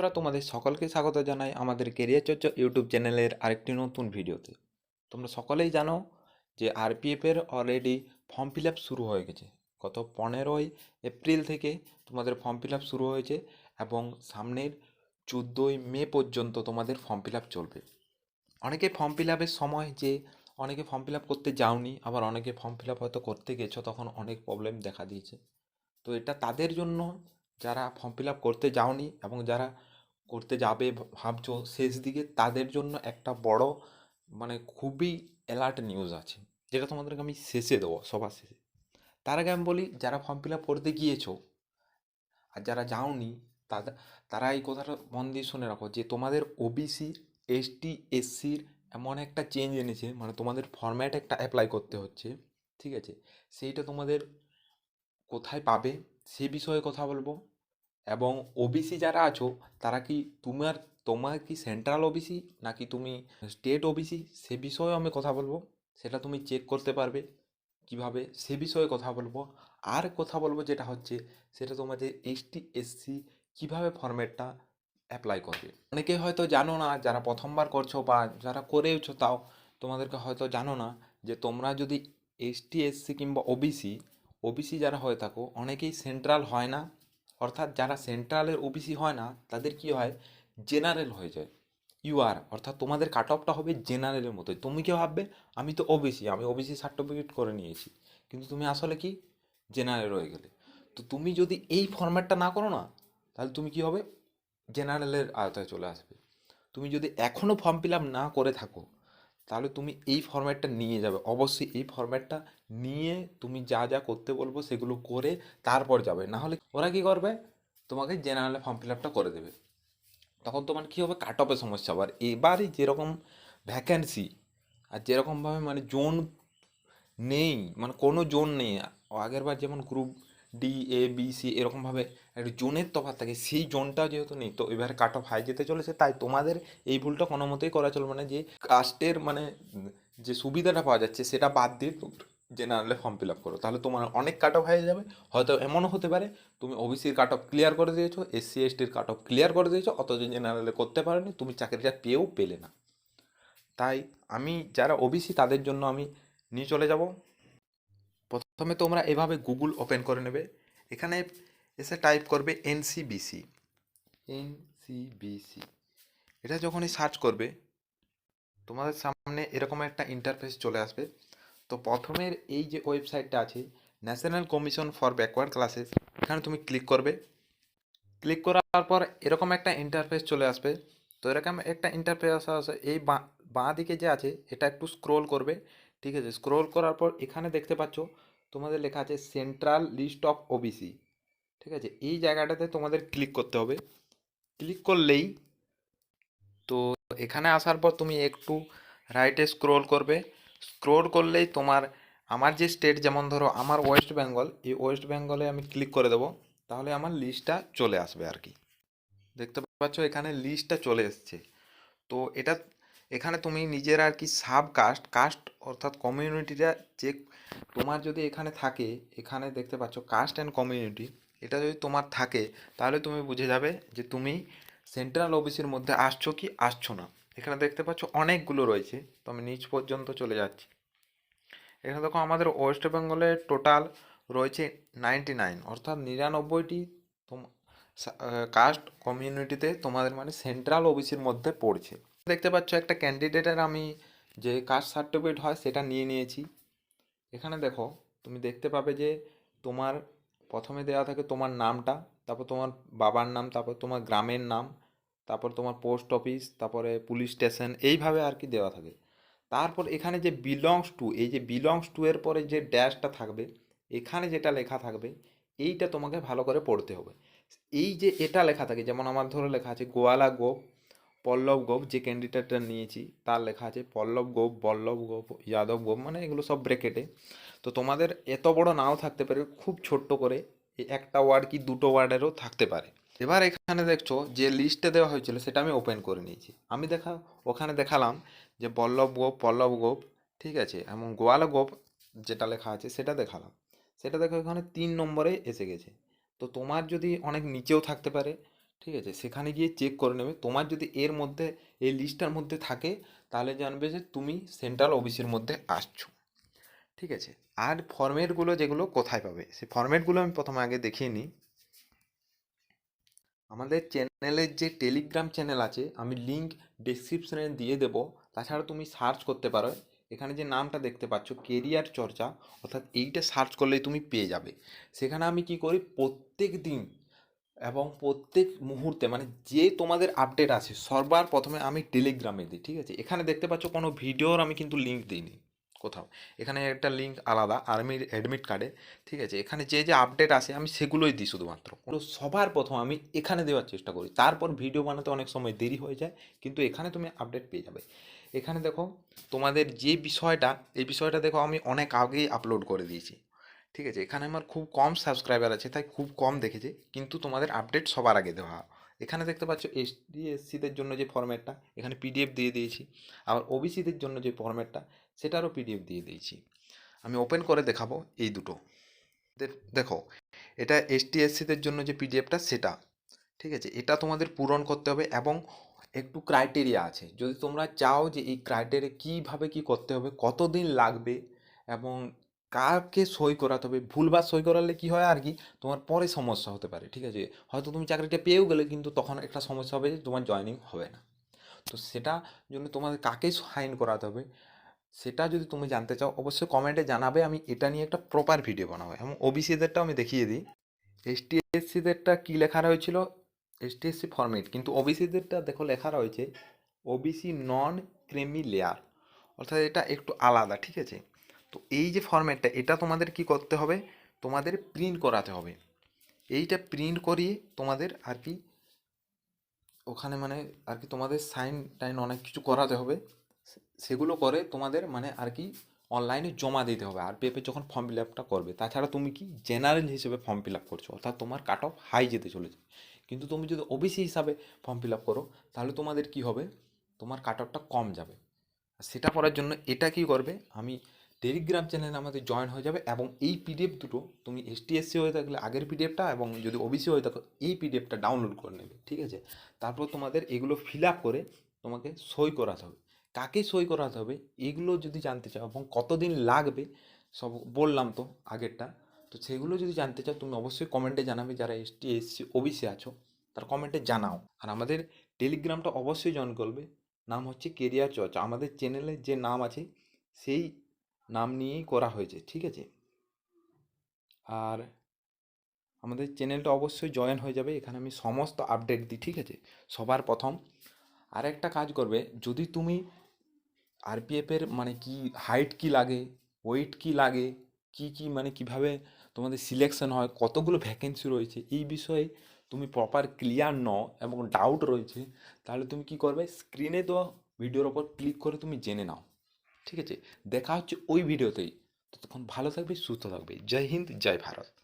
বন্ধুরা, তোমাদের সকলকে স্বাগত জানাই আমাদের কেরিয়ার চর্চা ইউটিউব চ্যানেলের আরেকটি নতুন ভিডিওতে। তোমরা সকলেই জানো যে আরপিএফের অলরেডি ফর্ম ফিল শুরু হয়ে গেছে। গত পনেরোই এপ্রিল থেকে তোমাদের ফর্ম ফিল শুরু হয়েছে এবং সামনের চোদ্দোই মে পর্যন্ত তোমাদের ফর্ম ফিল চলবে। অনেকে ফর্ম ফিল সময় যে অনেকে ফর্ম ফিল করতে যাওনি, আবার অনেকে ফর্ম ফিল হয়তো করতে গেছো, তখন অনেক প্রবলেম দেখা দিয়েছে। তো এটা তাদের জন্য যারা ফর্ম ফিল করতে যাওনি এবং যারা করতে যাবে ভাবছ, শেষ দিকে তাদের জন্য একটা বড় মানে খুবই অ্যালার্ট নিউজ আছে। যেটা তোমাদেরকে আমি শেষে দেবো, সবার শেষে। তার আগে আমি বলি, যারা ফর্ম ফিল আপ করতে গিয়েছো আর যারা যাওনি তাদের তারা এই কথাটা মন দিয়ে শুনে রাখো যে তোমাদের ওবিসি এসটি এসসির এমন একটা চেঞ্জ এনেছে মানে তোমাদের ফর্ম্যাট একটা অ্যাপ্লাই করতে হচ্ছে, ঠিক আছে? সেইটা তোমাদের কোথায় পাবে, সে বিষয়ে কথা বলব। এবং ওবিসি যারা আছো, তারা কি তোমার তোমার কি সেন্ট্রাল ওবিসি নাকি তুমি স্টেট ওবিসি সে বিষয়েও আমি কথা বলব। সেটা তুমি চেক করতে পারবে কীভাবে সে বিষয়ে কথা বলব। আর কথা বলব যেটা হচ্ছে, সেটা তোমাদের এসটি এসসি কীভাবে ফরম্যাটটা অ্যাপ্লাই করবে। অনেকে হয়তো জানো না, যারা প্রথমবার করছ বা যারা করেওছো তাও তোমাদেরকে হয়তো জানো না যে তোমরা যদি এসটি এসসি কিংবা ওবিসি ওবিসি যারা হয়ে থাকো, অনেকেই সেন্ট্রাল হয় না। অর্থাৎ যারা সেন্ট্রালের ওবিসি হয় না, তাদের কি হয়? জেনারেল হয়ে যায়। ইউআর অর্থাৎ তোমাদের কাট অফটা হবে জেনারেলের মতোই। তুমি কি ভাববে? আমি তো ওবিসি আমি ওবিসি সার্টিফিকেট করে নিয়েছি। কিন্তু তুমি আসলে কি? জেনারেল হয়ে গেলে। তো তুমি যদি এই ফরম্যাটটা না করো না, তাহলে তুমি কি হবে? জেনারেলের আওতায় চলে আসবে। তুমি যদি এখনও ফর্ম ফিল আপ না করে থাকো তাহলে তুমি এই ফরম্যাটটা নিয়ে যাবে। অবশ্যই এই ফরম্যাটটা নিয়ে তুমি যা যা করতে বলব সেগুলো করে তারপর যাবে। না হলে ওরা কী করবে? তোমাকে জেনারেলে ফর্ম ফিল আপটা করে দেবে। তখন তোমার কী হবে? কাট অফের সমস্যা আবার এবারে যেরকম ভ্যাকেন্সি আর যেরকমভাবে মানে জোন নেই মানে কোনো জোন নেই। আগের বার যেমন group D A B C এরকমভাবে একটা জোনের তফাৎ থাকে। সেই জোনটা যেহেতু নেই, তো এবারে কাট অফ হাই যেতে চলেছে, তাই তোমাদের এই ভুলটা কোনো মতেই করা চলবে না। যে কাস্টের মানে যে সুবিধাটা পাওয়া যাচ্ছে, সেটা বাদ দিয়ে জেনারেলে ফর্ম ফিল আপ করো। তাহলে তোমার অনেক কাট অফ হয়ে যাবে। হয়তো এমনও হতে পারে, তুমি ওবিসির কাট অফ ক্লিয়ার করে দিয়েছ এসসি এসটির কাট অফ ক্লিয়ার করে দিয়েছ, অথচ জেনারেলে করতে পারোনি, তুমি চাকরিটা পেয়েও পেলে না। তাই আমি যারা ওবিসি তাদের জন্য আমি নিয়ে চলে যাব। প্রথমে তোমরা এভাবে গুগল ওপেন করে নেবে। এখানে এসে টাইপ করবে এনসিবিসি এনসিবিসি এটা যখনই সার্চ করবে, তোমাদের সামনে এরকম একটা ইন্টারফেস চলে আসবে। তো প্রথমের এই যে ওয়েবসাইটটা আছে national commission for backward classes এখানে তুমি ক্লিক করবে। ক্লিক করার পর এরকম একটা ইন্টারফেস চলে আসবে। তো এরকম একটা ইন্টারফেস আসে এই বাঁ দিকে যে আছে, এটা একটু স্ক্রোল করবে। ঠিক আছে? স্ক্রোল করার পর এখানে দেখতে পাচ্ছ, তোমাদের লেখা আছে সেন্ট্রাল লিস্ট অফ ওবিসি ঠিক আছে? এই জায়গাটাতে তোমাদের ক্লিক করতে হবে। ক্লিক করলেই তো এখানে আসার পর তুমি একটু রাইটে স্ক্রোল করবে। স্ক্রোল করলেই তোমার, আমার যে স্টেট যেমন ধরো আমার ওয়েস্ট বেঙ্গল এই ওয়েস্ট বেঙ্গলে আমি ক্লিক করে দেবো। তাহলে আমার লিস্টটা চলে আসবে আর কি। দেখতে পাচ্ছ এখানে লিস্টটা চলে এসছে। তো এটা এখানে তুমি নিজের আর কি সাব কাস্ট কাস্ট অর্থাৎ কমিউনিটিটা যে তোমার যদি এখানে থাকে, এখানে দেখতে পাচ্ছ কাস্ট অ্যান্ড কমিউনিটি এটা যদি তোমার থাকে, তাহলে তুমি বুঝে যাবে যে তুমি সেন্ট্রাল ওবিসির মধ্যে আসছো কি আসছো না। এখানে দেখতে পাচ্ছ অনেকগুলো রয়েছে, তো আমি নিচ পর্যন্ত চলে যাচ্ছি। এখানে দেখো আমাদের ওয়েস্ট বেঙ্গলে টোটাল রয়েছে নাইনটি নাইন অর্থাৎ নিরানব্বইটি কাস্ট কমিউনিটিতে তোমাদের মানে সেন্ট্রাল ওবিসির মধ্যে পড়ছে। দেখতে পাচ্ছ একটা ক্যান্ডিডেটের আমি যে কাস্ট সার্টিফিকেট হয় সেটা নিয়ে নিয়েছি। এখানে দেখো, তুমি দেখতে পাবে যে তোমার প্রথমে দেওয়া থাকে তোমার নামটা, তারপর তোমার বাবার নাম, তারপর তোমার গ্রামের নাম, তারপর তোমার পোস্ট অফিস, তারপরে পুলিশ স্টেশন, এইভাবে আর কি দেওয়া থাকে। তারপর এখানে যে বিলংস টু এই যে বিলংস টু এর পরে যে ড্যাশটা থাকবে, এখানে যেটা লেখা থাকবে, এইটা তোমাকে ভালো করে পড়তে হবে। এই যে এটা লেখা থাকে, যেমন আমার ধরো লেখা আছে, গোয়ালা গোপ পল্লব গোপ, যে ক্যান্ডিডেটটা নিয়েছি, তার লেখা আছে, পল্লব গোপ বল্লভ গোপ, যাদব গোপ মানে এগুলো সব ব্রেকেটে তো তোমাদের এত বড় নাও থাকতে পারে, খুব ছোট্ট করে একটা ওয়ার্ড কি দুটো ওয়ার্ডেরও থাকতে পারে। এবার এখানে দেখছ, যে লিস্টে দেওয়া হয়েছিল, সেটা আমি ওপেন করে নিয়েছি। আমি দেখা, ওখানে দেখালাম যে বল্লভ গোপ, পল্লব গোপ, ঠিক আছে, এবং গোয়াল গোপ যেটা লেখা আছে, সেটা দেখালাম। সেটা দেখো, এখানে তিন নম্বরে এসে গেছে। তো তোমার যদি অনেক নিচেও থাকতে পারে ঠিক আছে? সেখানে গিয়ে চেক করে নেবে। তোমার যদি এর মধ্যে, এই লিস্টটার মধ্যে থাকে, তাহলে জানবে যে তুমি সেন্ট্রাল ওবিসির মধ্যে আসছো। ঠিক আছে? আর ফর্মেটগুলো যেগুলো কোথায় পাবে? সেই ফর্মেটগুলো আমি প্রথমে আগে দেখিয়ে নিই। আমাদের চ্যানেলের যে টেলিগ্রাম চ্যানেল আছে, আমি লিঙ্ক ডেসক্রিপশনে দিয়ে দেব। তাছাড়া তুমি সার্চ করতে পারো। এখানে যে নামটা দেখতে পাচ্ছ কেরিয়ার চর্চা, অর্থাৎ এইটা সার্চ করলেই তুমি পেয়ে যাবে। সেখানে আমি কি করি? প্রত্যেক দিন এবং প্রত্যেক মুহূর্তে মানে যে তোমাদের আপডেট আছে সবার প্রথমে আমি টেলিগ্রামে দিই, ঠিক আছে? এখানে দেখতে পাচ্ছ কোনো ভিডিওর আমি কিন্তু লিঙ্ক দিইনি কোথাও। এখানে একটা লিঙ্ক আলাদা আর্মির অ্যাডমিট কার্ডে ঠিক আছে? এখানে যে যে আপডেট আসে আমি সেগুলোই দিই শুধুমাত্র। সবার প্রথম আমি এখানে দেওয়ার চেষ্টা করি। তারপর ভিডিও বানাতে অনেক সময় দেরি হয়ে যায়, কিন্তু এখানে তুমি আপডেট পেয়ে যাবে। এখানে দেখো, তোমাদের যে বিষয়টা, এই বিষয়টা দেখো আমি অনেক আগেই আপলোড করে দিয়েছি। ঠিক আছে? এখানে আমার খুব কম সাবস্ক্রাইবার আছে, তাই খুব কম দেখেছে। কিন্তু তোমাদের আপডেট সবার আগে দেওয়া। এখানে দেখতে পাচ্ছ এসসিদের জন্য যে ফরম্যাটটা এখানে পিডিএফ দিয়ে দিয়েছি। আবার ওবিসিদের জন্য যে ফরম্যাটটা সেটারও পিডিএফ দিয়ে দিয়েছি। আমি ওপেন করে দেখাবো এই দুটো। দেখো, এটা এসটি এসসিদের জন্য যে পিডিএফটা সেটা। ঠিক আছে? এটা তোমাদের পূরণ করতে হবে এবং একটু ক্রাইটেরিয়া আছে। যদি তোমরা চাও যে এই ক্রাইটেরিয়া কীভাবে কি করতে হবে, কতদিন লাগবে এবং কাকে সই করাতে হবে ভুলবার সই করালে কি হয় আর কি? তোমার পরে সমস্যা হতে পারে, ঠিক আছে? হয়তো তুমি চাকরিটা পেয়েও গেলে, কিন্তু তখন একটা সমস্যা হবে যে তোমার জয়েনিং হবে না। তো সেটা জন্য তোমাদের কাকে সাইন করাতে হবে, সেটা যদি তুমি জানতে চাও, অবশ্যই কমেন্টে জানাবে। আমি এটা নিয়ে একটা প্রপার ভিডিও বানাবো। এবং ওবিসিদেরটাও আমি দেখিয়ে দিই। এসটি এসসিদেরটা কী লেখা রয়েছিল? এসটি এসসি ফরম্যাট কিন্তু ওবিসিদেরটা দেখো লেখা রয়েছে ওবিসি নন ক্রেমি লেয়ার অর্থাৎ এটা একটু আলাদা, ঠিক আছে? তো এই যে ফরম্যাটটা এটা তোমাদের কি করতে হবে? তোমাদের প্রিন্ট করাতে হবে। এইটা প্রিন্ট করিয়ে তোমাদের আর কি ওখানে মানে আর কি তোমাদের সাইন টাইন অনেক কিছু করাতে হবে। সেগুলো করে তোমাদের মানে আর কি অনলাইনে জমা দিতে হবে। আর পেপে যখন ফর্ম ফিল আপটা করবে, তাছাড়া তুমি কি জেনারেল হিসেবে ফর্ম ফিল আপ করছ, অর্থাৎ তোমার কাট অফ হাই যেতে চলেছে। কিন্তু তুমি যদি ওবিসি হিসাবে ফর্ম ফিল আপ করো, তাহলে তোমাদের কি হবে? তোমার কাট অফটা কম যাবে। সেটা করার জন্য এটা কি করবে? আমি টেলিগ্রাম চ্যানেলে আমাদের জয়েন হয়ে যাবে এবং এই পিডিএফ দুটো তুমি এসটিএসসি হয়ে থাকলে আগের পিডিএফটা এবং যদি ওবিসি হয়ে থাকো, এই পিডিএফটা ডাউনলোড করে নেবে, ঠিক আছে? তারপর তোমাদের এগুলো ফিল আপ করে তোমাকে সই করাতে হবে। কাকে সই করাতে হবে? এগুলো যদি জানতে চাও এবং কতদিন লাগবে, সব বললাম তো আগেরটা, তো সেগুলো যদি জানতে চাও তুমি অবশ্যই কমেন্টে জানাবে যারা এসটি এসসি ওবিসি আছো, তার কমেন্টে জানাও। আর আমাদের টেলিগ্রামটা অবশ্যই জয়েন করবে, নাম হচ্ছে কেরিয়ার চর্চা আমাদের চ্যানেলের যে নাম আছে, সেই নাম নিয়েই করা হয়েছে, ঠিক আছে? আর আমাদের চ্যানেলটা অবশ্যই জয়েন হয়ে যাবে, এখানে আমি সমস্ত আপডেট দিই, ঠিক আছে? সবার প্রথম আর একটা কাজ করবে, যদি তুমি আরপিএফের মানে কি হাইট কি লাগে ওয়েট কি লাগে, কি কি মানে কীভাবে তোমাদের সিলেকশন হয়, কতগুলো ভ্যাকেন্সি রয়েছে, এই বিষয়ে তুমি প্রপার ক্লিয়ার নও এবং ডাউট রয়েছে, তাহলে তুমি কি করবে? স্ক্রিনে দেওয়া ভিডিওর ওপর ক্লিক করে তুমি জেনে নাও। ঠিক আছে? দেখা হচ্ছে ওই ভিডিওতেই। ততক্ষণ ভালো থাকবে, সুস্থ থাকবে। জয় হিন্দ, জয় ভারত।